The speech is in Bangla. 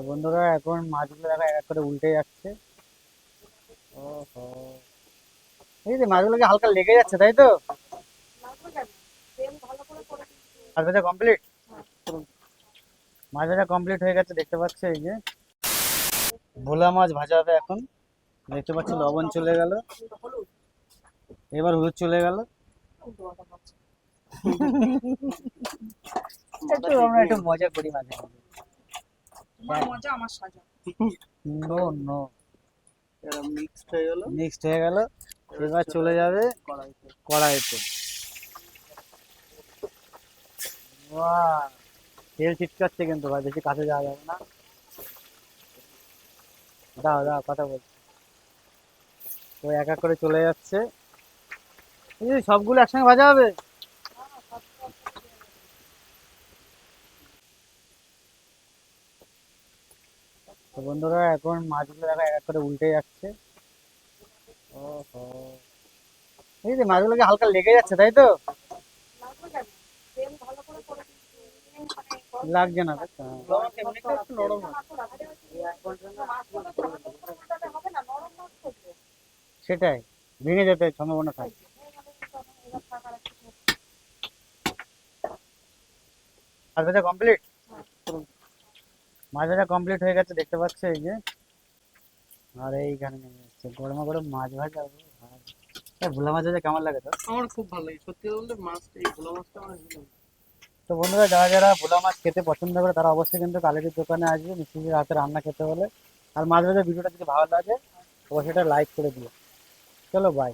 তো বন্ধুরা এখন মাছগুলো দেখা এক এক করে উল্টে যাচ্ছে। ওহো। এই যে মাছগুলোকে হালকা লেগে যাচ্ছে তাই তো? মাছ ভাজা কমপ্লিট মাছ ভাজা কমপ্লিট হয়ে গেছে দেখতে পাচ্ছ এই যে। ভোলা মাছ ভাজা হবে এখন। দেখতে পাচ্ছি লবণ চলে গেল। এবার হলুদ চলে গেল। একটু আমরা একটু মজা করি মাঝে মাঝে তোমার মজা আমার সাজা। নো নো এরা মিক্সড হয়ে গেল। মিক্সড হয়ে গেল। এবার চলে যাবে কড়াইতে। কড়াইতে। বাহ তেল ছিটকাচ্ছে কিন্তু ভাই বেশি কাছে যাওয়া যাবে না। দাও দাও কথা বল। তো এক এক করে চলে যাচ্ছে। এই সবগুলো একসঙ্গে ভাজা হবে? তো বন্ধুরা এখন মাছগুলো দেখা এক এক করে উল্টে যাচ্ছে। এই যে মাছগুলোকে হালকা লেগে যাচ্ছে তাই তো? লাগছে না সেটাই ভেঙে যেতে সম্ভাবনা থাকে। ভাজা কমপ্লিট মাছ ভাজা কমপ্লিট হয়ে গেছে দেখতে পাচ্ছ এই যে? আর এইখানে নেমে যাচ্ছে গরমা গরম মাছ ভাজা ভোলা মাছ ভাজা কেমন লাগে তো আমার খুব ভালো লাগে সত্যি বলতে মাছ এই ভোলা মাছটা আমার। তো বন্ধুরা যারা যারা ভোলা মাছ খেতে পছন্দ করে তারা অবশ্যই কিন্তু কালেরির দোকানে আসবে মিষ্টির হাতে রান্না খেতে হলে। আর মাছ ভাজা ভিডিওটা যদি ভালো লাগে অবশ্যই এটা লাইক করে দিও। চলো বাই